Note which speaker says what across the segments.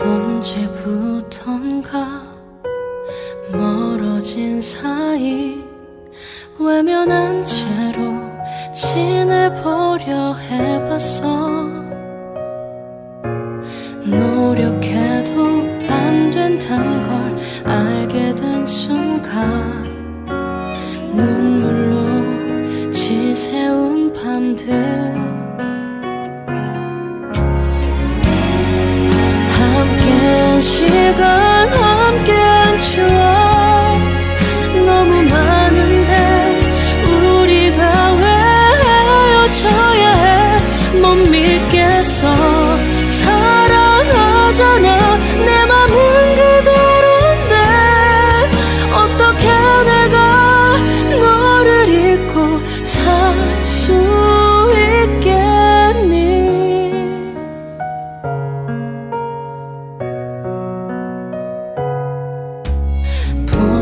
Speaker 1: 언제부턴가 멀어진 사이 외면한 채로 지내보려 해봤어. 노력해도 안 된단 걸 알게 된 순간 눈물로 지새운 밤들 시간 함께한 추억 너무 많은데 우리가 왜 헤어져야 해. 못 믿겠어. 사랑하잖아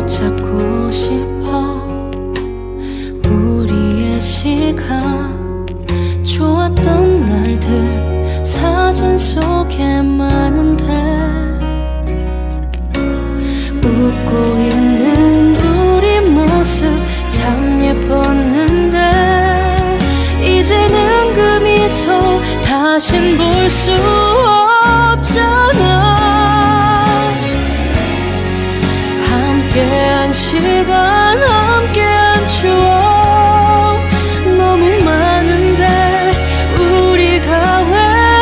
Speaker 1: 붙잡고 싶어. 우리의 시간 좋았던 날들 사진 속에 많은데. 웃고 있는 우리 모습 참 예뻤는데. 이제는 그 미소 다신 볼수 시간 함께한 추억 너무 많은데 우리가 왜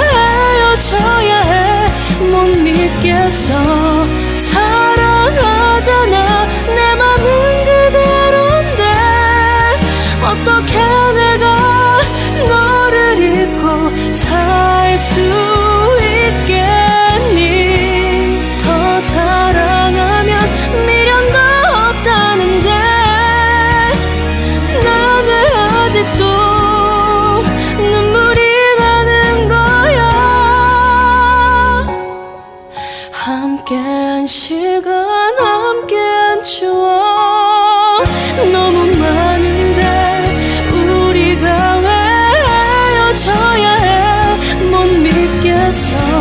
Speaker 1: 헤어져야 해? 못 믿겠어 함께한 시간 함께한 추억. 너무 많은데 우리가 왜 헤어져야 해 못 믿겠어.